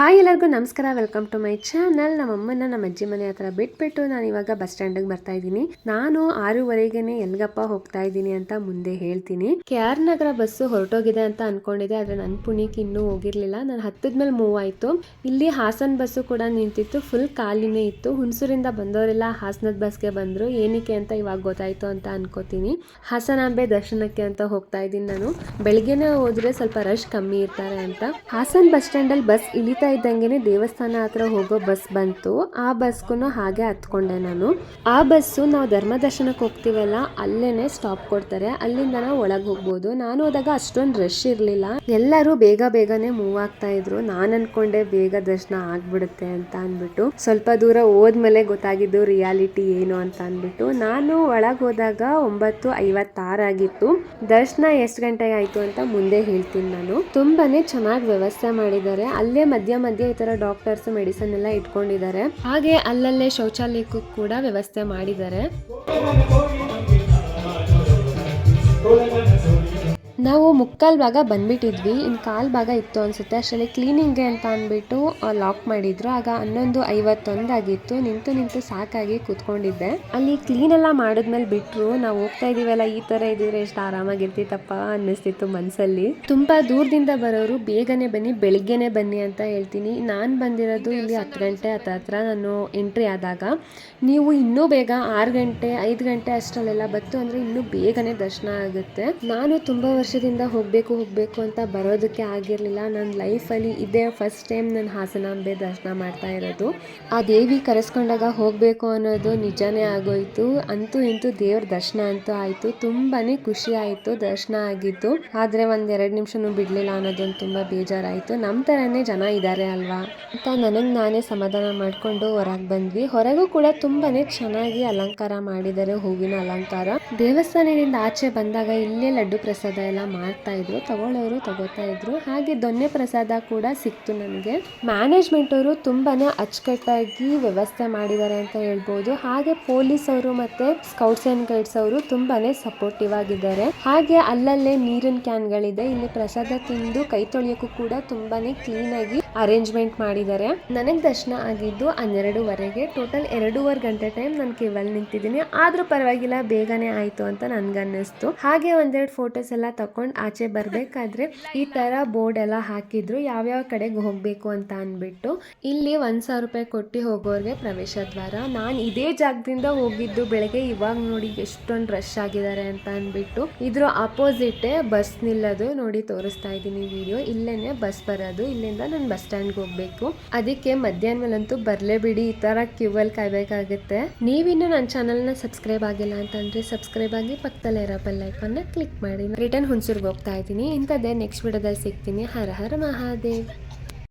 Hi ಎಲ್ಲರಿಗೂ ನಮಸ್ಕಾರ welcome to my channel ನಮ್ಮ ಅಮ್ಮನ ನಮ್ಮ ಅಜ್ಜಿ ಮನೆ ಹತ್ರ ಬಿಟ್ಬಿಟ್ಟು ನಾನು ಇವಾಗ ಬಸ್ ಸ್ಟ್ಯಾಂಡಿಗೆ ಬರ್ತಾ ಇದ್ದೀನಿ. ನಾನು ಆರೂವರೆಗೆನೆ ಎಲ್ಗಪ್ಪ ಹೋಗ್ತಾ ಇದ್ದೀನಿ ಅಂತ ಮುಂದೆ ಹೇಳ್ತೀನಿ. ಕೆ ಆರ್ ನಗರ ಬಸ್ಸು ಹೊರಟೋಗಿದೆ ಅಂತ ಅನ್ಕೊಂಡಿದ್ದೆ, ಆದ್ರೆ ನನ್ನ ಪುಣ್ಯಕ್ಕೆ ಇನ್ನೂ ಹೋಗಿರ್ಲಿಲ್ಲ. ನಾನು ಹತ್ತದ ಮೇಲೆ ಮೂವ್ ಆಯ್ತು. ಇಲ್ಲಿ ಹಾಸನ್ ಬಸ್ಸು ಕೂಡ ನಿಂತಿತ್ತು ಫುಲ್ ಖಾಲಿನೇ ಇತ್ತು. ಹುಣಸೂರಿಂದ ಬಂದವರೆಲ್ಲ ಹಾಸನದ ಬಸ್ಗೆ ಬಂದ್ರು. ಏನಕ್ಕೆ ಅಂತ ಇವಾಗ ಗೊತ್ತಾಯ್ತು ಅಂತ ಅನ್ಕೋತೀನಿ. ಹಾಸನಾಂಬೆ ದರ್ಶನಕ್ಕೆ ಅಂತ ಹೋಗ್ತಾ ಇದ್ದೀನಿ ನಾನು. ಬೆಳಿಗ್ಗೆನೆ ಹೋದ್ರೆ ಸ್ವಲ್ಪ ರಶ್ ಕಮ್ಮಿ ಇರ್ತಾರೆ ಅಂತ. ಹಾಸನ್ ಬಸ್ ಸ್ಟ್ಯಾಂಡ್ ಅಲ್ಲಿ ಬಸ್ ಇಳಿತಾ ಇದ್ದಂಗೆನೆ ದೇವಸ್ಥಾನ ಹತ್ರ ಹೋಗೋ ಬಸ್ ಬಂತು. ಆ ಬಸ್ಗೂ ಹಾಗೆ ಹತ್ಕೊಂಡೆ ನಾನು. ಆ ಬಸ್ಸು ನಾವು ಧರ್ಮ ದರ್ಶನಕ್ಕೆ ಹೋಗ್ತೀವಲ್ಲ, ಅಲ್ಲೇನೆ ಸ್ಟಾಪ್ ಕೊಡ್ತಾರೆ. ಅಲ್ಲಿಂದ ನಾವು ಒಳಗೆ ಹೋಗ್ಬೋದು. ನಾನು ಹೋದಾಗ ಅಷ್ಟೊಂದು ರಶ್ ಇರಲಿಲ್ಲ. ಎಲ್ಲರೂ ಬೇಗ ಬೇಗನೆ ಮೂವ್ ಆಗ್ತಾ ಇದ್ರು. ನಾನು ಅನ್ಕೊಂಡೆ ಬೇಗ ದರ್ಶನ ಆಗ್ಬಿಡುತ್ತೆ ಅಂತ ಅಂದ್ಬಿಟ್ಟು, ಸ್ವಲ್ಪ ದೂರ ಹೋದ್ಮೇಲೆ ಗೊತ್ತಾಗಿದ್ದು ರಿಯಾಲಿಟಿ ಏನು ಅಂತ ಅಂದ್ಬಿಟ್ಟು, ನಾನು ಒಳಗೆ ಹೋದಾಗ ಒಂಬತ್ತು ಐವತ್ತಾರಾಗಿತ್ತು ದರ್ಶನ ಎಷ್ಟು ಗಂಟೆಗೆ ಆಯ್ತು ಅಂತ ಮುಂದೆ ಹೇಳ್ತೀನಿ ನಾನು. ತುಂಬಾನೇ ಚೆನ್ನಾಗಿ ವ್ಯವಸ್ಥೆ ಮಾಡಿದ್ದಾರೆ. ಅಲ್ಲೇ ಮಧ್ಯ ಮಧ್ಯ ಈ ತರ ಡಾಕ್ಟರ್ಸ್ ಮೆಡಿಸನ್ ಎಲ್ಲ ಇಟ್ಕೊಂಡಿದ್ದಾರೆ. ಹಾಗೆ ಅಲ್ಲಲ್ಲೇ ಶೌಚಾಲಯಕ್ಕೂ ಕೂಡ ವ್ಯವಸ್ಥೆ ಮಾಡಿದ್ದಾರೆ. ನಾವು ಮುಕ್ಕಾಲು ಭಾಗ ಬಂದ್ಬಿಟ್ಟಿದ್ವಿ. ಇನ್ನು ಕಾಲು ಭಾಗ ಇತ್ತು ಅನಿಸುತ್ತೆ. ಅಷ್ಟರಲ್ಲಿ ಕ್ಲೀನಿಂಗ್ಗೆ ಅಂತ ಅಂದ್ಬಿಟ್ಟು ಲಾಕ್ ಮಾಡಿದ್ರು. ಆಗ ಹನ್ನೊಂದು ಐವತ್ತೊಂದಾಗಿತ್ತು ನಿಂತು ನಿಂತು ಸಾಕಾಗಿ ಕೂತ್ಕೊಂಡಿದ್ದೆ. ಅಲ್ಲಿ ಕ್ಲೀನ್ ಎಲ್ಲ ಮಾಡಿದ್ಮೇಲೆ ಬಿಟ್ಟರು ನಾವು ಹೋಗ್ತಾ ಇದೀವಲ್ಲ, ಈ ತರ ಇದ್ದಿದ್ರೆ ಎಷ್ಟು ಆರಾಮಾಗಿರ್ತಿತ್ತಪ್ಪ ಅನ್ನಿಸ್ತಿತ್ತು ಮನಸ್ಸಲ್ಲಿ ತುಂಬಾ ದೂರದಿಂದ ಬರೋರು, ಬೇಗನೆ ಬನ್ನಿ, ಬೆಳಿಗ್ಗೆನೆ ಬನ್ನಿ ಅಂತ ಹೇಳ್ತೀನಿ. ನಾನು ಬಂದಿರೋದು ಇಲ್ಲಿ ಹತ್ತು ಗಂಟೆ ಹತ್ತ ಹತ್ರ ನಾನು ಎಂಟ್ರಿ ಆದಾಗ. ನೀವು ಇನ್ನೂ ಬೇಗ ಆರು ಗಂಟೆ, ಐದು ಗಂಟೆ ಅಷ್ಟರಲ್ಲೆಲ್ಲ ಬತ್ತು ಅಂದ್ರೆ ಇನ್ನೂ ಬೇಗನೆ ದರ್ಶನ ಆಗುತ್ತೆ. ನಾನು ತುಂಬಾ ವರ್ಷದಿಂದ ಹೋಗಬೇಕು ಹೋಗಬೇಕು ಅಂತ ಬರೋದಕ್ಕೆ ಆಗಿರಲಿಲ್ಲ. ನನ್ನ ಲೈಫಲ್ಲಿ ಇದೇ ಫಸ್ಟ್ ಟೈಮ್ ನಾನು ಹಾಸನಾಂಬೆ ದರ್ಶನ ಮಾಡ್ತಾ ಇರೋದು. ಆ ದೇವಿ ಕರೆಸ್ಕೊಂಡಾಗ ಹೋಗಬೇಕು ಅನ್ನೋದು ನಿಜನೇ ಆಗೋಯ್ತು. ಅಂತೂ ಇಂತೂ ದೇವ್ರ ದರ್ಶನ ಅಂತೂ ಆಯಿತು. ತುಂಬಾ ಖುಷಿ ಆಯಿತು, ದರ್ಶನ ಆಗಿತ್ತು ಆದರೆ ಒಂದು ಎರಡು ನಿಮಿಷನೂ ಬಿಡಲಿಲ್ಲ ಅನ್ನೋದೊಂದು ತುಂಬ ಬೇಜಾರಾಯಿತು. ನಮ್ಮ ಥರನೇ ಜನ ಇದ್ದಾರೆ ಅಲ್ವಾ? ಅಂತ ನನಗೆ ನಾನೇ ಸಮಾಧಾನ ಮಾಡಿಕೊಂಡು ಹೊರಗೆ ಬಂದ್ವಿ. ಹೊರಗೂ ಕೂಡ ತುಂಬಾನೇ ಚೆನ್ನಾಗಿ ಅಲಂಕಾರ ಮಾಡಿದ್ದಾರೆ, ಹೂವಿನ ಅಲಂಕಾರ. ದೇವಸ್ಥಾನದಿಂದ ಆಚೆ ಬಂದಾಗ ಇಲ್ಲೇ ಲಡ್ಡು ಪ್ರಸಾದ ಎಲ್ಲ ಮಾಡ್ತಾ ಇದ್ರು, ತಗೊಳ್ಳೋರು ತಗೋತಾ ಇದ್ರು. ಹಾಗೆ ದೊನ್ನೆ ಪ್ರಸಾದ ಕೂಡ ಸಿಕ್ತು ನನಗೆ ಮ್ಯಾನೇಜ್ಮೆಂಟ್ ಅವರು ತುಂಬಾನೇ ಅಚ್ಚುಕಟ್ಟಾಗಿ ವ್ಯವಸ್ಥೆ ಮಾಡಿದ್ದಾರೆ ಅಂತ ಹೇಳ್ಬೋದು. ಹಾಗೆ ಪೊಲೀಸ್ ಅವರು ಮತ್ತೆ ಸ್ಕೌಟ್ಸ್ ಅಂಡ್ ಗೈಡ್ಸ್ ಅವರು ತುಂಬಾನೇ ಸಪೋರ್ಟಿವ್ ಆಗಿದ್ದಾರೆ. ಹಾಗೆ ಅಲ್ಲಲ್ಲೇ ನೀರಿನ ಕ್ಯಾನ್ಗಳಿದೆ. ಇಲ್ಲಿ ಪ್ರಸಾದ ತಿಂದು ಕೈ ತೊಳೆಯೋಕ್ಕೂ ಕೂಡ ತುಂಬಾನೇ ಕ್ಲೀನ್ ಆಗಿ ಅರೇಂಜ್ಮೆಂಟ್ ಮಾಡಿದ್ದಾರೆ. ನನಗೆ ದರ್ಶನ ಆಗಿದ್ದು ಹನ್ನೆರಡುವರೆಗೆ. ಟೋಟಲ್ ಎರಡೂವರೆ ಗಂಟೆ ಟೈಮ್ ನಾನು ಕೇವಲ್ ನಿಂತಿದ್ದೀನಿ. ಆದ್ರೂ ಪರವಾಗಿಲ್ಲ, ಬೇಗನೆ ಆಯ್ತು ಅಂತ ನನ್ಗನ್ನಿಸ್ತು. ಹಾಗೆ ಒಂದೆರಡು ಫೋಟೋಸ್ ಎಲ್ಲ ತಕೊಂಡು ಆಚೆ ಬರಬೇಕಾದ್ರೆ ಈ ತರ ಬೋರ್ಡ್ ಎಲ್ಲ ಹಾಕಿದ್ರು ಯಾವ್ಯಾವ ಕಡೆಗೆ ಹೋಗಬೇಕು ಅಂತ ಅಂದ್ಬಿಟ್ಟು. ಇಲ್ಲಿ ಒಂದ್ ಸಾವಿರ ರೂಪಾಯಿ ಕೊಟ್ಟು ಹೋಗೋರಿಗೆ ಪ್ರವೇಶ ದ್ವಾರ. ನಾನು ಇದೇ ಜಾಗದಿಂದ ಹೋಗಿದ್ದು ಬೆಳಗ್ಗೆ ಇವಾಗ ನೋಡಿ ಎಷ್ಟೊಂದು ರಶ್ ಆಗಿದ್ದಾರೆ ಅಂತ ಅಂದ್ಬಿಟ್ಟು. ಇದ್ರ ಅಪೋಸಿಟ್ ಬಸ್ ನಿಲ್ಲದು ನೋಡಿ ತೋರಿಸ್ತಾ ಇದ್ದೀನಿ ವಿಡಿಯೋ ಇಲ್ಲೇನೆ ಬಸ್ ಬರೋದು. ಇಲ್ಲಿಂದ ನಾನು ಬಸ್ ಸ್ಟ್ಯಾಂಡ್ಗೆ ಹೋಗ್ಬೇಕು. ಅದಕ್ಕೆ ಮಧ್ಯಾಹ್ನ ಮೇಲಂತೂ ಬರ್ಲೇಬಿಡಿ ಈ ತರ ಕ್ಯೂ ಅಲ್ಲಿ ಕಾಯ್ಬೇಕಾಗುತ್ತೆ. ನೀವಿನ್ನು ನನ್ನ ಚಾನಲ್ನ ಸಬ್ಸ್ಕ್ರೈಬ್ ಆಗಿಲ್ಲ ಅಂತಂದ್ರೆ ಸಬ್ಸ್ಕ್ರೈಬ್ ಆಗಿ ಪಕ್ಕದಲ್ಲೇ ಇರೋ ಬೆಲ್ ಐಕನ್ನ ಕ್ಲಿಕ್ ಮಾಡಿ. ರಿಟರ್ನ್ ಹುಣಸೂರ್ಗೆ ಹೋಗ್ತಾ ಇದ್ದೀನಿ. ಇಂಥದ್ದೇ ನೆಕ್ಸ್ಟ್ ವಿಡಿಯೋದಲ್ಲಿ ಸಿಗ್ತೀನಿ. ಹರ ಹರ ಮಹಾದೇವ್.